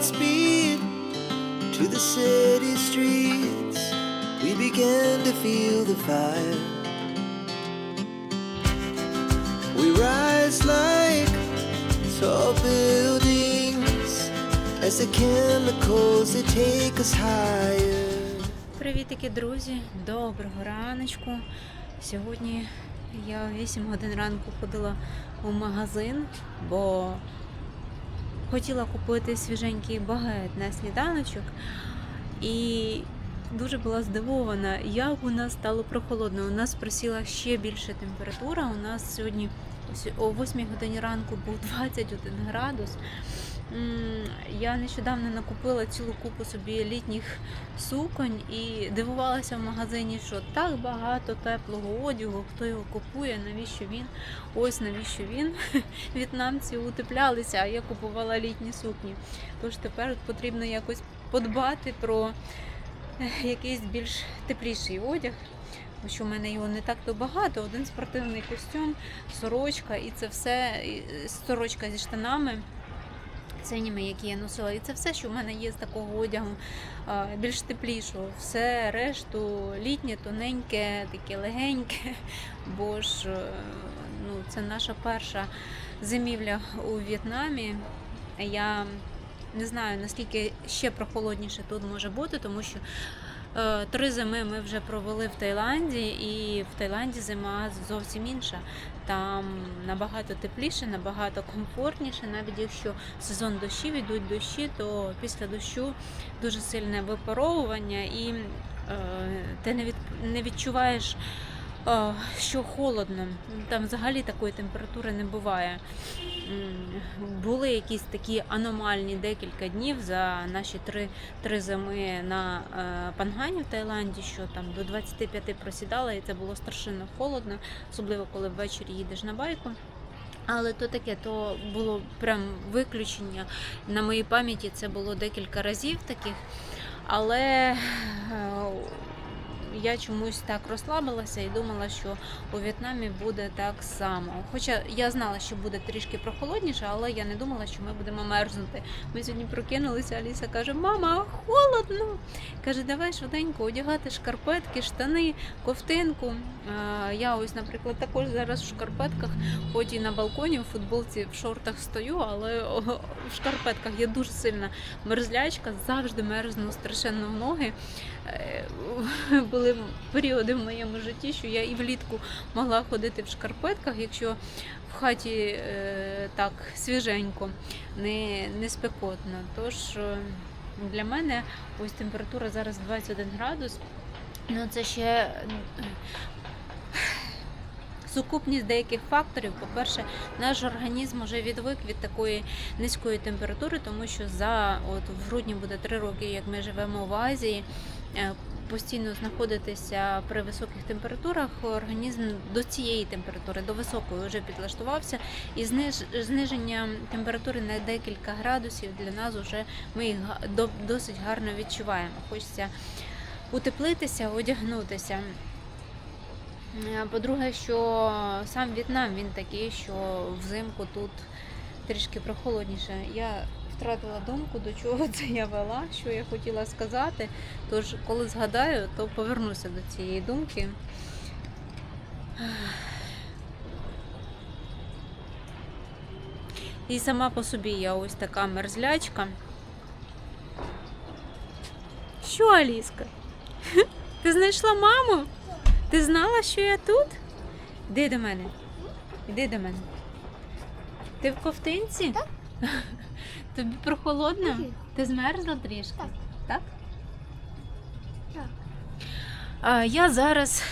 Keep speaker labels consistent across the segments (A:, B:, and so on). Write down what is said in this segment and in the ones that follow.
A: Godspeed to the city streets. We began to feel the fire. We rise like tall buildings as the chemicals they take us higher.
B: Привітики, друзі! Доброго раночку. Сьогодні я о 8 годин ранку ходила у магазин, бо хотіла купити свіженький багет на сніданочок. І дуже була здивована, як у нас стало прохолодно. У нас просіла ще більше температура. У нас сьогодні о 8 годині ранку був 21 градус. Я нещодавно накупила цілу купу собі літніх суконь і дивувалася в магазині, що так багато теплого одягу, хто його купує, навіщо він? Ось навіщо він. В'єтнамці утеплялися, а я купувала літні сукні. Тож тепер потрібно якось подбати про якийсь більш тепліший одяг. Що в мене його не так то багато. Один спортивний костюм, сорочка, і це все сорочка зі штанами синіми, які я носила. І це все, що в мене є з такого одягу більш теплішого. Все решту літнє, тоненьке, таке легеньке. Бо ж е, ну, це наша перша зимівля у В'єтнамі. Я не знаю, наскільки ще прохолодніше тут може бути, тому що три зими ми вже провели в Таїланді, і в Таїланді зима зовсім інша. Там набагато тепліше, набагато комфортніше. Навіть якщо сезон дощів йдуть дощі, то після дощу дуже сильне випаровування, і е, ти не, від, не відчуваєш, е, що холодно. Там взагалі такої температури не буває. Були якісь такі аномальні декілька днів за наші три, три зими на е, Пангані в Таїланді, що там до 25 просідало, і це було страшенно холодно, особливо коли ввечері їдеш на байку. Але то таке, то було прям виключення. На моїй пам'яті це було декілька разів таких. Але е, я чомусь так розслабилася і думала, що у В'єтнамі буде так само. Хоча я знала, що буде трішки прохолодніше, але я не думала, що ми будемо мерзнути. Ми сьогодні прокинулися, Аліса каже: Мама, холодно. Каже, давай швиденько одягати шкарпетки, штани, ковтинку. Я ось, наприклад, також зараз в шкарпетках, хоч і на балконі, в футболці, в шортах стою, але в шкарпетках я дуже сильна мерзлячка, завжди мерзну страшенно в ноги. Були періоди в моєму житті, що я і влітку могла ходити в шкарпетках, якщо в хаті е, так свіженько, не, не спекотно. Тож е, для мене ось температура зараз 21 градус. Ну це ще е, сукупність деяких факторів. По-перше, наш організм вже відвик від такої низької температури, тому що за от в грудні буде 3 роки, як ми живемо в Азії. Е, Постійно знаходитися при високих температурах, організм до цієї температури, до високої, вже підлаштувався, і зниж, зниження температури на декілька градусів для нас вже ми їх досить гарно відчуваємо. Хочеться утеплитися, одягнутися. Е, По-друге, що сам В'єтнам він такий, що взимку тут трішки прохолодніше. Я втратила думку, до чого це я вела, що я хотіла сказати. Тож, коли згадаю, то повернуся до цієї думки. І сама по собі я ось така мерзлячка. Що, Аліска? Ти знайшла маму? Ти знала, що я тут? Іди до мене. Іди до мене. Ти в ковтинці?
C: Так.
B: Тобі прохолодно? Ти змерзла трішки?
C: Так.
B: Так?
C: Так.
B: А, я зараз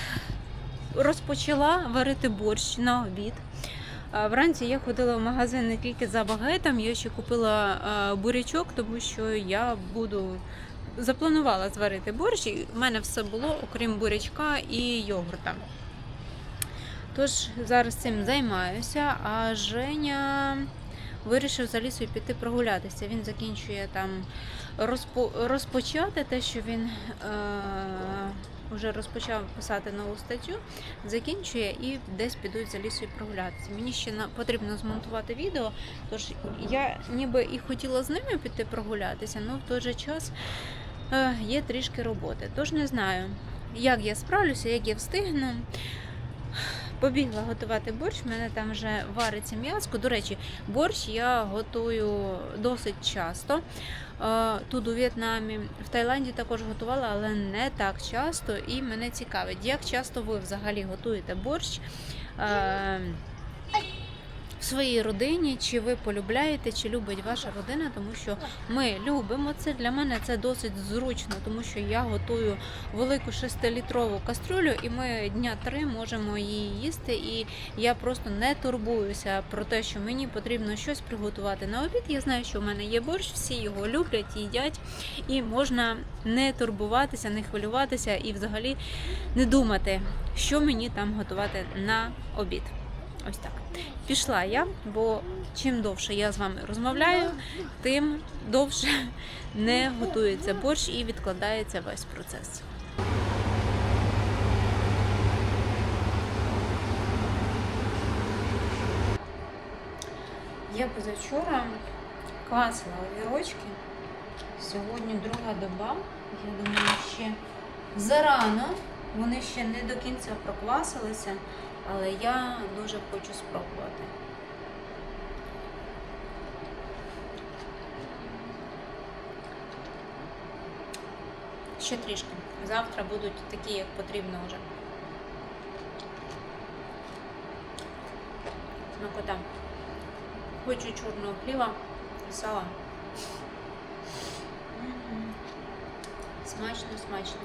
B: розпочала варити борщ на обід. Вранці я ходила в магазин не тільки за багетом, я ще купила бурячок, тому що я буду запланувала зварити борщ, і в мене все було, окрім бурячка і йогурта. Тож зараз цим займаюся, а Женя вирішив за лісою піти прогулятися. Він закінчує там розпо... розпочати те, що він е... вже розпочав писати нову статтю, закінчує і десь підуть за лісою прогулятися. Мені ще на... потрібно змонтувати відео, тож я ніби і хотіла з ними піти прогулятися, але в той же час е... є трішки роботи. Тож не знаю, як я справлюся, як я встигну. Побігла готувати борщ, в мене там вже вариться м'язко. До речі, борщ я готую досить часто. Е, Тут у В'єтнамі, в Таїланді також готувала, але не так часто. І мене цікавить, як часто ви взагалі готуєте борщ е, в своїй родині, чи ви полюбляєте, чи любить ваша родина, тому що ми любимо це. Для мене це досить зручно, тому що я готую велику 6-літрову кастрюлю, і ми дня три можемо її їсти. І я просто не турбуюся про те, що мені потрібно щось приготувати на обід. Я знаю, що в мене є борщ, всі його люблять, їдять, і можна не турбуватися, не хвилюватися і взагалі не думати, що мені там готувати на обід. Ось так. Пішла я, бо чим довше я з вами розмовляю, тим довше не готується борщ і відкладається весь процес. Я позавчора квасила огірочки. Сьогодні друга доба. Я думаю, ще зарано. Вони ще не до кінця проквасилися, але я дуже хочу спробувати. Ще трішки. Завтра будуть такі, як потрібно вже. Смакота. Хочу чорного хліба і сала. Смачно, смачно.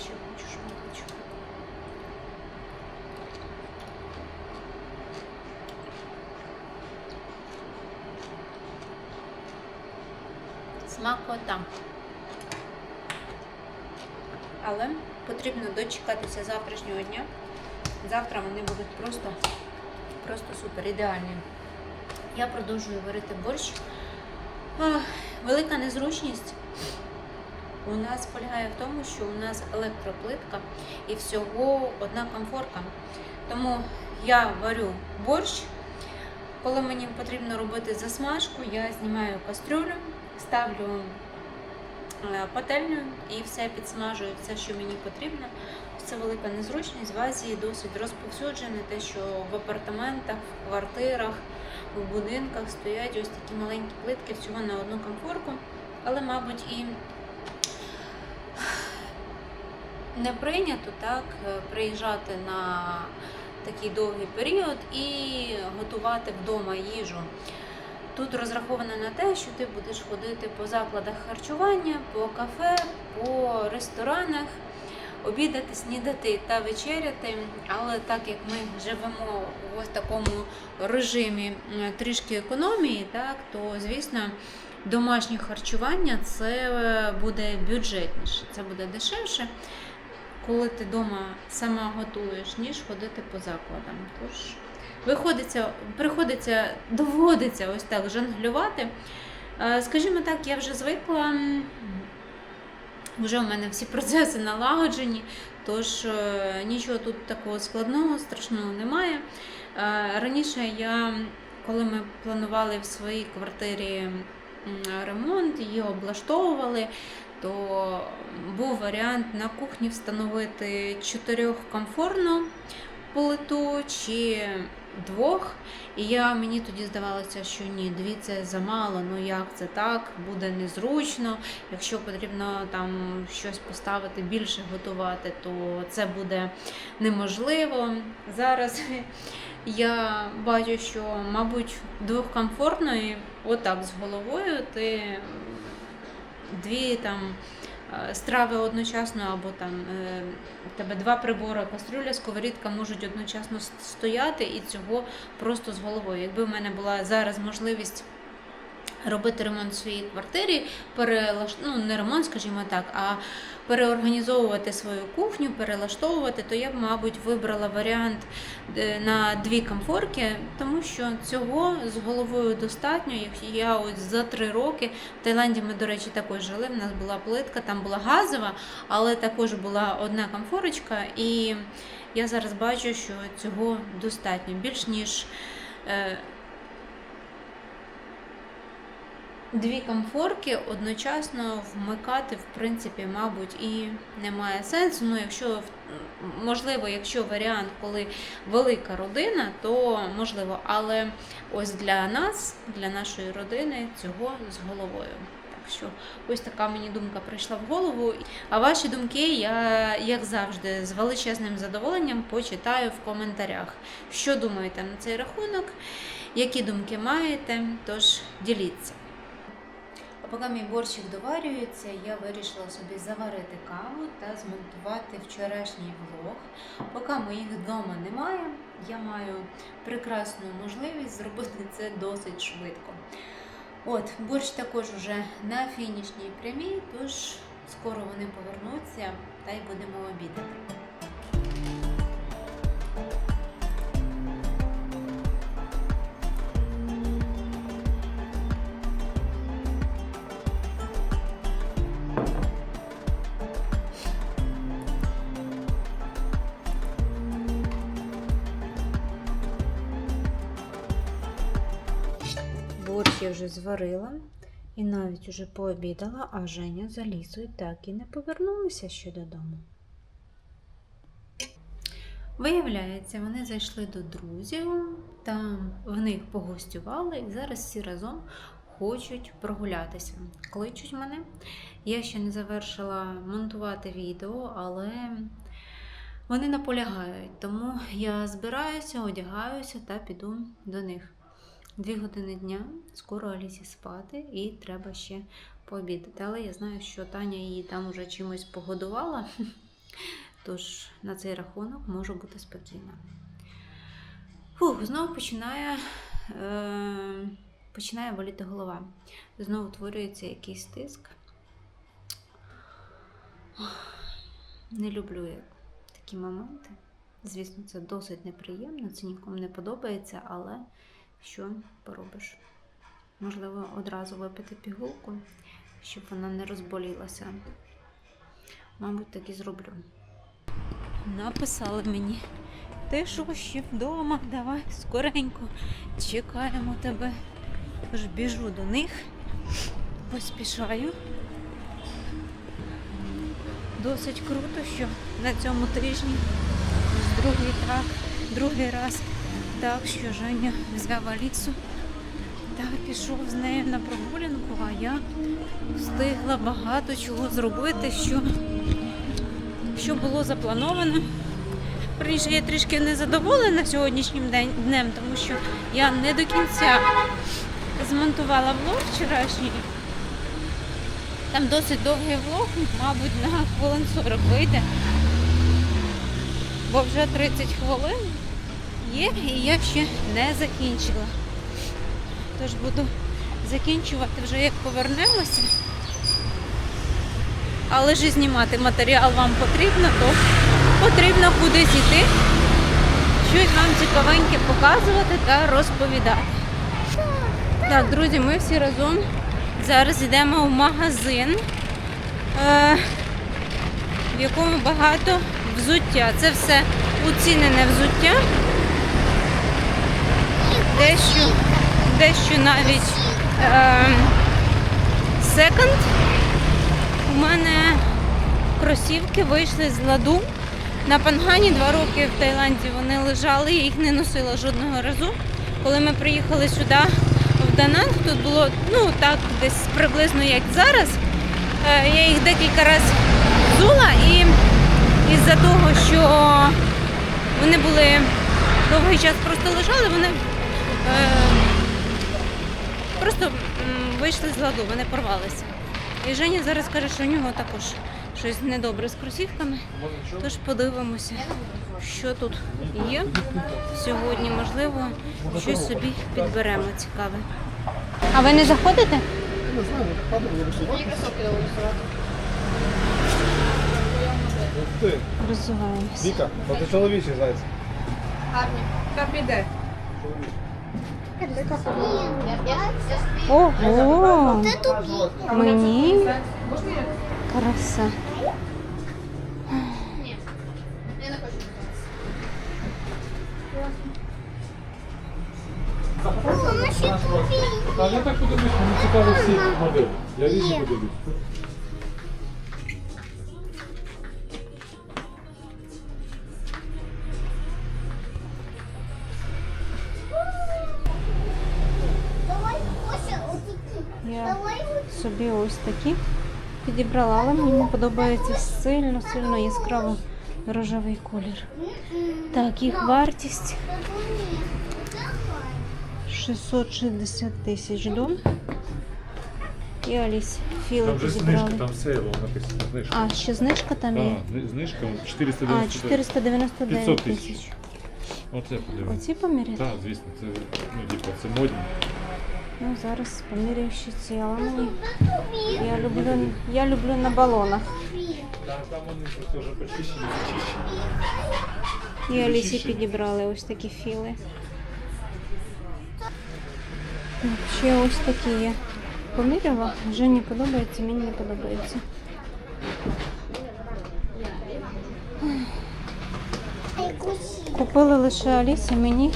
B: Ще хочу, що не хочу. Смакота. Але потрібно дочекатися завтрашнього дня. Завтра вони будуть просто, просто супер ідеальні. Я продовжую варити борщ. Велика незручність у нас полягає в тому, що у нас електроплитка і всього одна комфорка. Тому я варю борщ. Коли мені потрібно робити засмажку, я знімаю кастрюлю, ставлю е, пательню і все підсмажую, все, що мені потрібно. Це велика незручність. В Азії досить розповсюджене те, що в апартаментах, в квартирах, в будинках стоять ось такі маленькі плитки всього на одну комфорку. Але, мабуть, і не прийнято так е, приїжджати на такий довгий період і готувати вдома їжу. Тут розраховано на те, що ти будеш ходити по закладах харчування, по кафе, по ресторанах, обідати, снідати та вечеряти. Але так як ми живемо в ось такому режимі трішки економії, так, то звісно. Домашнє харчування це буде бюджетніше, це буде дешевше, коли ти вдома сама готуєш, ніж ходити по закладам. Тож виходиться, приходиться, доводиться ось так жонглювати. Е, Скажімо так, я вже звикла, вже у мене всі процеси налагоджені, тож е, нічого тут такого складного, страшного немає. Е, Раніше я, коли ми планували в своїй квартирі ремонт, її облаштовували, то був варіант на кухні встановити чотирьохкомфорну плиту чи двох. І я, мені тоді здавалося, що ні, дві це замало, ну як це так, буде незручно. Якщо потрібно там щось поставити, більше готувати, то це буде неможливо. Зараз я бачу, що, мабуть, двохкомфортної, отак з головою, ти дві там страви одночасно, або там е, у тебе два прибори, кастрюля, сковорідка можуть одночасно стояти і цього просто з головою. Якби в мене була зараз можливість робити ремонт в своїй квартирі, перелаш... ну, не ремонт, скажімо так, а переорганізовувати свою кухню, перелаштовувати, то я б, мабуть, вибрала варіант е, на дві комфорки, тому що цього з головою достатньо. Як Я ось за три роки в Таїланді ми, до речі, також жили. В нас була плитка, там була газова, але також була одна комфорочка, і я зараз бачу, що цього достатньо більш ніж. е, Дві комфорки одночасно вмикати, в принципі, мабуть, і немає сенсу. Ну, якщо можливо, якщо варіант, коли велика родина, то можливо. Але ось для нас, для нашої родини, цього з головою. Що ось така мені думка прийшла в голову. А ваші думки я, як завжди, з величезним задоволенням почитаю в коментарях. Що думаєте на цей рахунок? Які думки маєте? Тож діліться. А поки мій борщик доварюється, я вирішила собі заварити каву та змонтувати вчорашній влог. Поки моїх вдома немає, я маю прекрасну можливість зробити це досить швидко. От, борщ також уже на фінішній прямій, тож скоро вони повернуться та й будемо обідати. Вже зварила і навіть уже пообідала, а Женя з Алісою так і не повернулися ще додому. Виявляється, вони зайшли до друзів, там в них погостювали і зараз всі разом хочуть прогулятися. Кличуть мене. Я ще не завершила монтувати відео, але вони наполягають, тому я збираюся, одягаюся та піду до них. Дві години дня, скоро Алісі спати, і треба ще пообідати. Але я знаю, що Таня її там уже чимось погодувала, тож на цей рахунок можу бути спокійна. Фух, знову починає, е, починає боліти голова. Знову утворюється якийсь тиск. Не люблю я такі моменти. Звісно, це досить неприємно, це нікому не подобається, але що поробиш? Можливо, одразу випити пігулку, щоб вона не розболілася. Мабуть, так і зроблю. Написали мені. Ти що ще вдома? Давай скоренько чекаємо тебе. Тож біжу до них, поспішаю. Досить круто, що на цьому тижні другий так, другий раз так, що Женя взяв Алісу та пішов з нею на прогулянку, а я встигла багато чого зробити, що, що було заплановано. Раніше я трішки незадоволена сьогоднішнім днем, тому що я не до кінця змонтувала влог вчорашній. Там досить довгий влог, мабуть, на хвилин 40 вийде. Бо вже 30 хвилин є, і я ще не закінчила. Тож буду закінчувати вже як повернемося. Але ж знімати матеріал вам потрібно, то потрібно кудись йти, щось вам цікавеньке показувати та розповідати. Так, друзі, ми всі разом зараз йдемо в магазин, е, в якому багато взуття. Це все оцінене взуття. Дещо, дещо навіть е. У мене кросівки вийшли з ладу. На Пангані два роки в Таїланді вони лежали, я їх не носила жодного разу. Коли ми приїхали сюди, в Дананг, тут було ну так, десь приблизно як зараз. Е, Я їх декілька разів взула і із-за того, що вони були довгий час просто лежали, вони просто вийшли з ладу, вони порвалися. І Женя зараз каже, що у нього також щось недобре з кросівками. Тож подивимося, що тут є сьогодні. Можливо, щось собі підберемо цікаве. А ви не заходите?
D: Не знаю. Ух ти, Віка, а ти чоловічий зайць.
E: Та піде.
B: Ого! Мені краса.
F: Та я так подивлюсь, мені цікаво всі моделі. Я різні подивлюсь.
B: Собі ось такі підібрала, але мені подобається сильно, сильно яскраво рожевий колір. Так, їх вартість 660 тисяч дом. І Алісь філи
F: Там вже
B: підібрали.
F: знижка, там сейл написано. Знижка.
B: А, ще знижка там є?
F: А, зни- знижка
B: А,
F: 499.
B: 499
F: 500
B: тисяч.
F: тисяч. Оце подивись.
B: Оці поміряти?
F: Так, звісно, це, ну, типу, це модні.
B: Ну, зараз поміряю ще ці, але мені. Я люблю, я люблю на балонах.
F: Там, там вони просто почищені, зачищені.
B: І Алісі підібрали ось такі філи. Ще ось такі є. Поміряла, Жені подобається, мені не подобається. Купили лише Алісі, мені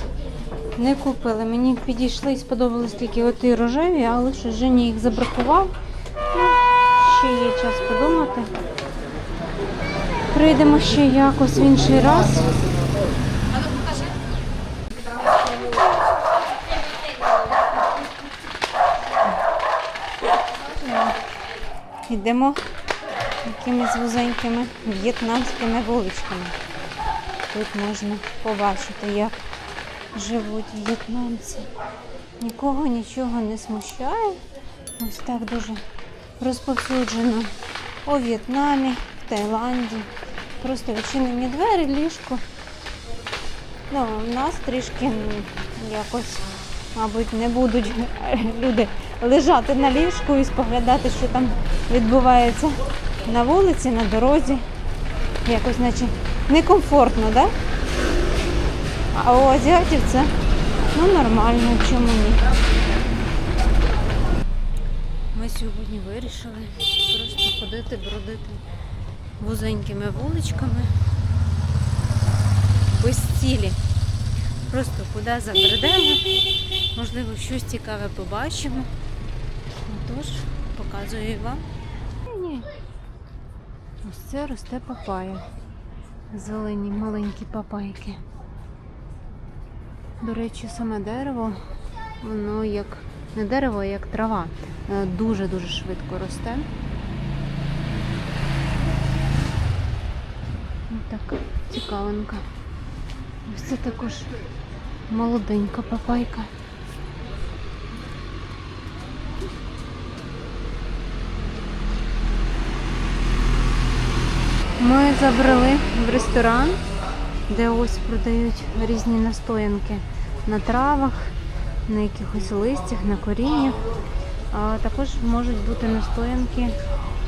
B: не купили. Мені підійшли і сподобались тільки оті рожеві, а лише Жені їх забракував. Ну, ще є час подумати. Прийдемо ще якось в інший раз. Йдемо якимись вузенькими в'єтнамськими вуличками. Тут можна побачити, як живуть в'єтнамці. Нікого нічого не смущає. Ось так дуже розповсюджено у В'єтнамі, в Таїланді. Просто відчинені двері, ліжко. Ну, в нас трішки якось, мабуть, не будуть люди лежати на ліжку і споглядати, що там відбувається на вулиці, на дорозі. Якось наче некомфортно, так? Да? А у азіатів це ну, нормально, чому ні? Ми сьогодні вирішили просто ходити, бродити вузенькими вуличками без цілі. Просто куди забредемо, можливо, щось цікаве побачимо. Отож, показую і вам. Ні. Ось це росте папая. Зелені маленькі папайки. До речі, саме дерево, воно як не дерево, а як трава. Е, Дуже-дуже швидко росте. Так, цікавинка. Ось це також молоденька папайка. Ми забрали в ресторан, де ось продають різні настоянки на травах, на якихось листях, на коріннях. А також можуть бути настоянки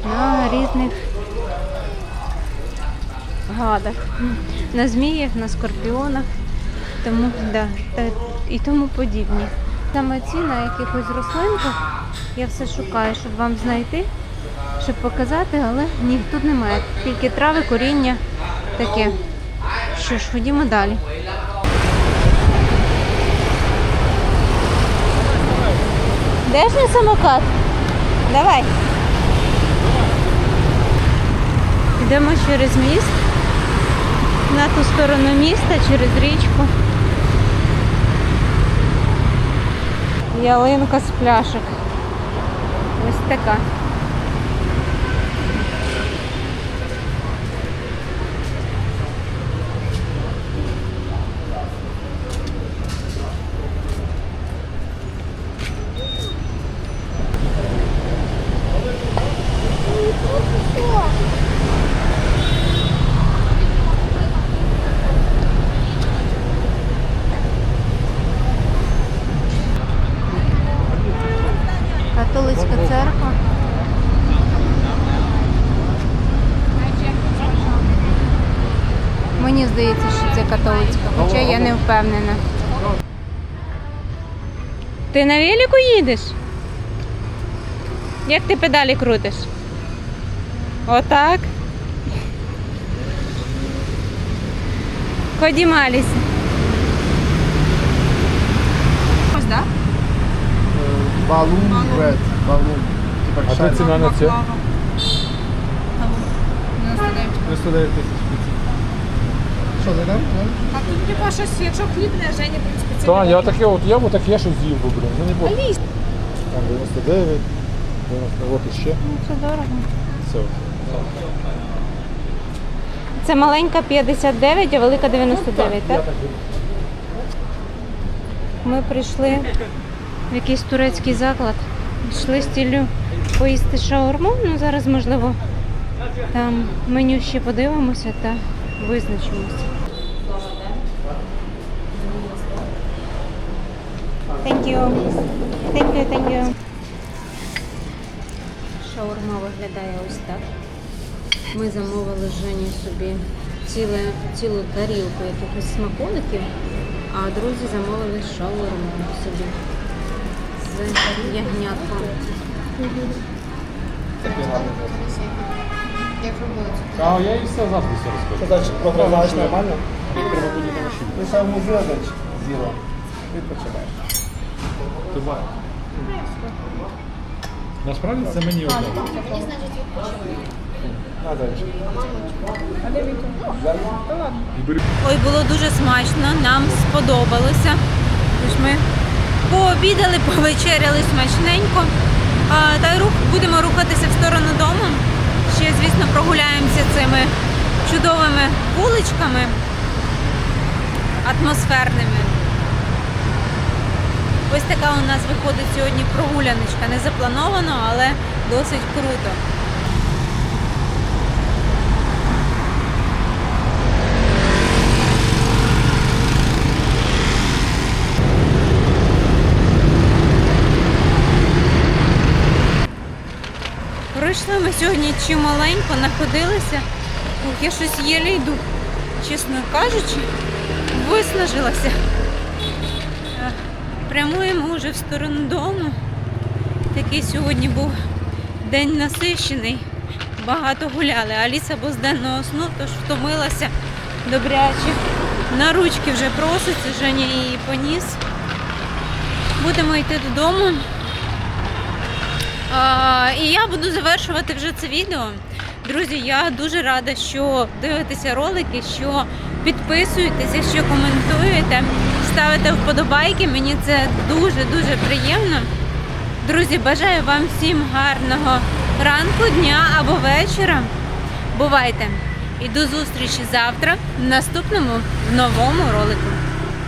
B: на різних гадах, на зміях, на скорпіонах, тому, да, та, і тому подібні. Саме ці на якихось рослинках я все шукаю, щоб вам знайти, щоб показати, але ні, тут немає. Тільки трави, коріння таке. Що ж, ходімо далі. Де ж мій самокат? Давай. Йдемо через міст. На ту сторону міста, через річку. Ялинка з пляшок. Ось така. Здається, що це католицька, хоча я не впевнена. Ти на велику їдеш? Як ти педалі крутиш? Отак. Ходімо, Аліся.
E: Ось, так?
D: Балун, бред, балун.
F: А де ціна на це?
E: 99.
D: 99 тисяч. Що, зайдемо?
E: А тут типа щось, якщо хліб не Жені, в принципі, це
F: Так, я таке, от я б таке щось з'їв би, блін. Ну не було. Там 99, 90, от іще.
B: Ну, Це дорого.
F: Все.
B: Це маленька 59, а велика 99, так? Ми прийшли в якийсь турецький заклад. Йшли з ціллю поїсти шаурму. Ну зараз, можливо, там меню ще подивимося та визначимося. Thank you. Thank you, thank you. Шаурма виглядає ось так. Ми замовили з Жені собі ціле, цілу тарілку якихось смаколиків, а друзі замовили шаурму собі з ягнятком.
D: Такий гарний.
F: А я і все завжди все розкажу.
D: далі? Прогрозаєш нормально? Ти сам музей далі з'їла. Відпочиваєш.
F: Ти бачиш. Насправді це мені одне.
D: На далі.
F: І
B: Ой, було дуже смачно, нам сподобалося. Тож ми пообідали, повечеряли смачненько. А, та й рух, будемо рухатися в сторону дому. Ще, звісно, прогуляємося цими чудовими вуличками атмосферними. Ось така у нас виходить сьогодні прогуляночка. Не заплановано, але досить круто. Пройшли ми сьогодні чималенько, находилися. Я щось єле йду, чесно кажучи, виснажилася. Е, Прямуємо вже в сторону дому. Такий сьогодні був день насищений. Багато гуляли. Аліса бо з денного сну, тож втомилася добряче. На ручки вже проситься, Женя її поніс. Будемо йти додому. І я буду завершувати вже це відео. Друзі, я дуже рада, що дивитеся ролики, що підписуєтеся, що коментуєте, ставите вподобайки. Мені це дуже-дуже приємно. Друзі, бажаю вам всім гарного ранку, дня або вечора. Бувайте! І до зустрічі завтра в наступному новому ролику.